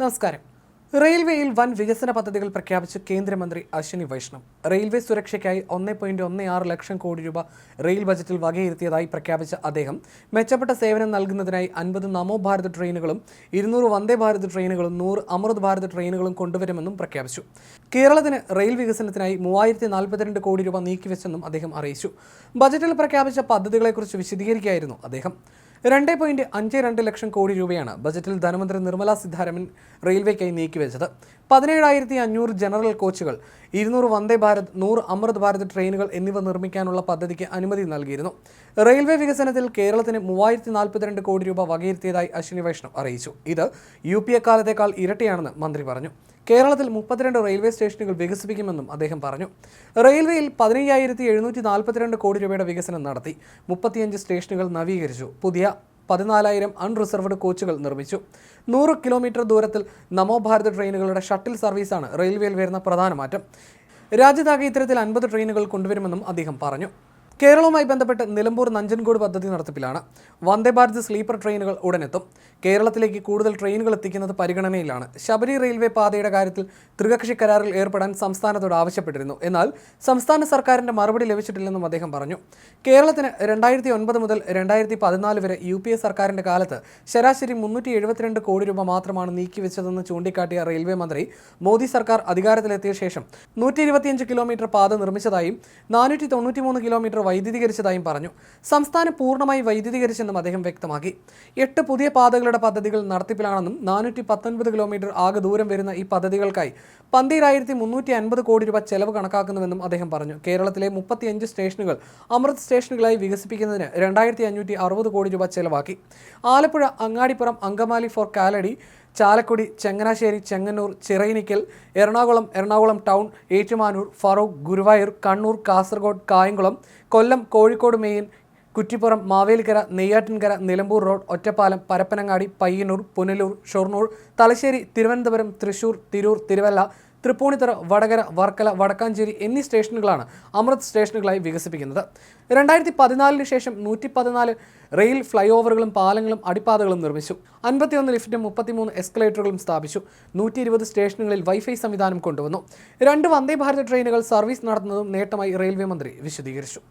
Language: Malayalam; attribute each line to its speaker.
Speaker 1: നമസ്കാരം. റെയിൽവേയിൽ വൻ വികസന പദ്ധതികൾ പ്രഖ്യാപിച്ച് കേന്ദ്രമന്ത്രി അശ്വിനി വൈഷ്ണവ്. റെയിൽവേ സുരക്ഷയ്ക്കായി ഒന്ന് പോയിന്റ് ഒന്ന് ആറ് ലക്ഷം കോടി രൂപ റെയിൽ ബജറ്റിൽ വകയിരുത്തിയതായി പ്രഖ്യാപിച്ച അദ്ദേഹം മെച്ചപ്പെട്ട സേവനം നൽകുന്നതിനായി അൻപത് നമോ ഭാരത് ട്രെയിനുകളും ഇരുന്നൂറ് വന്ദേ ഭാരത് ട്രെയിനുകളും നൂറ് അമൃത് ഭാരത് ട്രെയിനുകളും കൊണ്ടുവരുമെന്നും പ്രഖ്യാപിച്ചു. കേരളത്തിന് റെയിൽ വികസനത്തിനായി മൂവായിരത്തി നാൽപ്പത്തിരണ്ട് കോടി രൂപ നീക്കിവെച്ചെന്നും അദ്ദേഹം അറിയിച്ചു. ബജറ്റിൽ പ്രഖ്യാപിച്ച പദ്ധതികളെക്കുറിച്ച് വിശദീകരിക്കുകയായിരുന്നു അദ്ദേഹം. രണ്ട് പോയിന്റ് അഞ്ച് രണ്ട് ലക്ഷം കോടി രൂപയാണ് ബജറ്റിൽ ധനമന്ത്രി നിർമ്മല സീതാരാമൻ റെയിൽവേക്കായി നീക്കിവെച്ചത്. പതിനേഴായിരത്തി അഞ്ഞൂറ് ജനറൽ കോച്ചുകൾ ഇരുന്നൂറ് വന്ദേ ഭാരത് നൂറ് അമൃത് ഭാരത് ട്രെയിനുകൾ എന്നിവ നിർമ്മിക്കാനുള്ള പദ്ധതിക്ക് അനുമതി നൽകിയിരുന്നു. റെയിൽവേ വികസനത്തിൽ കേരളത്തിന് മൂവായിരത്തി നാൽപ്പത്തിരണ്ട് കോടി രൂപ വകയിരുത്തിയതായി അശ്വിനി വൈഷ്ണവ് അറിയിച്ചു. ഇത് യു പി എക്കാലത്തേക്കാൾ ഇരട്ടിയാണെന്ന് മന്ത്രി പറഞ്ഞു. കേരളത്തിൽ മുപ്പത്തിരണ്ട് റെയിൽവേ സ്റ്റേഷനുകൾ വികസിപ്പിക്കുമെന്നും അദ്ദേഹം പറഞ്ഞു. റെയിൽവേയിൽ പതിനയ്യായിരത്തി എഴുന്നൂറ്റി നാൽപ്പത്തിരണ്ട് കോടി രൂപയുടെ വികസനം നടത്തി. മുപ്പത്തിയഞ്ച് സ്റ്റേഷനുകൾ നവീകരിച്ചു. പുതിയ പതിനാലായിരം അൺറിസർവ്ഡ് കോച്ചുകൾ നിർമ്മിച്ചു. നൂറ് കിലോമീറ്റർ ദൂരത്തിൽ നമോ ഭാരത് ട്രെയിനുകളുടെ ഷട്ടിൽ സർവീസാണ് റെയിൽവേയിൽ വരുന്ന പ്രധാന മാറ്റം. രാജ്യത്താകെ ഇത്തരത്തിൽ അൻപത് ട്രെയിനുകൾ കൊണ്ടുവരുമെന്നും അദ്ദേഹം പറഞ്ഞു. കേരളവുമായി ബന്ധപ്പെട്ട് നിലമ്പൂർ നഞ്ചൻകോട് പദ്ധതി നടത്തിപ്പിലാണ്. വന്ദേ ഭാരത് സ്ലീപ്പർ ട്രെയിനുകൾ ഉടനെത്തും. കേരളത്തിലേക്ക് കൂടുതൽ ട്രെയിനുകൾ എത്തിക്കുന്നത് പരിഗണനയിലാണ്. ശബരി റെയിൽവേ പാതയുടെ കാര്യത്തിൽ ത്രികക്ഷി കരാറിൽ ഏർപ്പെടാൻ സംസ്ഥാനത്തോട് ആവശ്യപ്പെട്ടിരുന്നു. എന്നാൽ സംസ്ഥാന സർക്കാരിന്റെ മറുപടി ലഭിച്ചിട്ടില്ലെന്നും അദ്ദേഹം പറഞ്ഞു. കേരളത്തിന് രണ്ടായിരത്തി ഒൻപത് മുതൽ രണ്ടായിരത്തി പതിനാല് വരെ യു പി എ സർക്കാരിന്റെ കാലത്ത് ശരാശരി മുന്നൂറ്റി എഴുപത്തിരണ്ട് കോടി രൂപ മാത്രമാണ് നീക്കിവെച്ചതെന്ന് ചൂണ്ടിക്കാട്ടിയ റെയിൽവേ മന്ത്രി മോദി സർക്കാർ അധികാരത്തിലെത്തിയ ശേഷം നൂറ്റി കിലോമീറ്റർ പാത നിർമ്മിച്ചതായും നാനൂറ്റി കിലോമീറ്റർ വൈദ്യുതീകരിച്ചതായും പറഞ്ഞു. സംസ്ഥാനം പൂർണമായി വൈദ്യുതീകരിച്ചെന്നും അദ്ദേഹം വ്യക്തമാക്കി. എട്ട് പുതിയ പാതകളുടെ പദ്ധതികൾ നടത്തിപ്പിലാണെന്നും നാനൂറ്റി പത്തൊൻപത് കിലോമീറ്റർ ആകെ ദൂരം വരുന്ന ഈ പദ്ധതികൾക്കായി പന്തിരായിരത്തി മുന്നൂറ്റി അൻപത് കോടി രൂപ ചെലവ് കണക്കാക്കുന്നുവെന്നും അദ്ദേഹം പറഞ്ഞു. കേരളത്തിലെ മുപ്പത്തിയഞ്ച് സ്റ്റേഷനുകൾ അമൃത് സ്റ്റേഷനുകളായി വികസിപ്പിക്കുന്നതിന് രണ്ടായിരത്തി അഞ്ഞൂറ്റി അറുപത് കോടി രൂപ ചെലവാക്കി. Alappuzha Angadipuram Angamaly for Kalady Chalakudy Changanassery Chengannur Chirayinkeezhu Ernakulam Ernakulam town Ettumanoor Feroke Guruvayur Kannur Kasaragod Kayamkulam Kollam Kozhikode main Kuttippuram Mavelikara Neyyattinkara Nilambur road Ottapalam Parappanangadi Payyanur Punalur Shoranur Thalassery Thiruvananthapuram Thrissur Tirur Thiruvalla Tripunithura Vadakara Varkala Wadakkanchery എന്നീ സ്റ്റേഷനുകളാണ് അമൃത് സ്റ്റേഷനുകളായി വികസിപ്പിക്കുന്നത്. രണ്ടായിരത്തി പതിനാലിന് ശേഷം നൂറ്റി പതിനാല് റെയിൽ ഫ്ലൈ ഓവറുകളും പാലങ്ങളും അടിപ്പാതകളും നിർമ്മിച്ചു. അൻപത്തിയൊന്ന് ലിഫ്റ്റും മുപ്പത്തിമൂന്ന് എസ്കലേറ്ററുകളും സ്ഥാപിച്ചു. നൂറ്റി ഇരുപത് സ്റ്റേഷനുകളിൽ വൈഫൈ സംവിധാനം കൊണ്ടുവന്നു. രണ്ട് വന്ദേ ഭാരത് ട്രെയിനുകൾ സർവീസ് നടത്തുന്നതും നേട്ടമായി റെയിൽവേ മന്ത്രി വിശദീകരിച്ചു.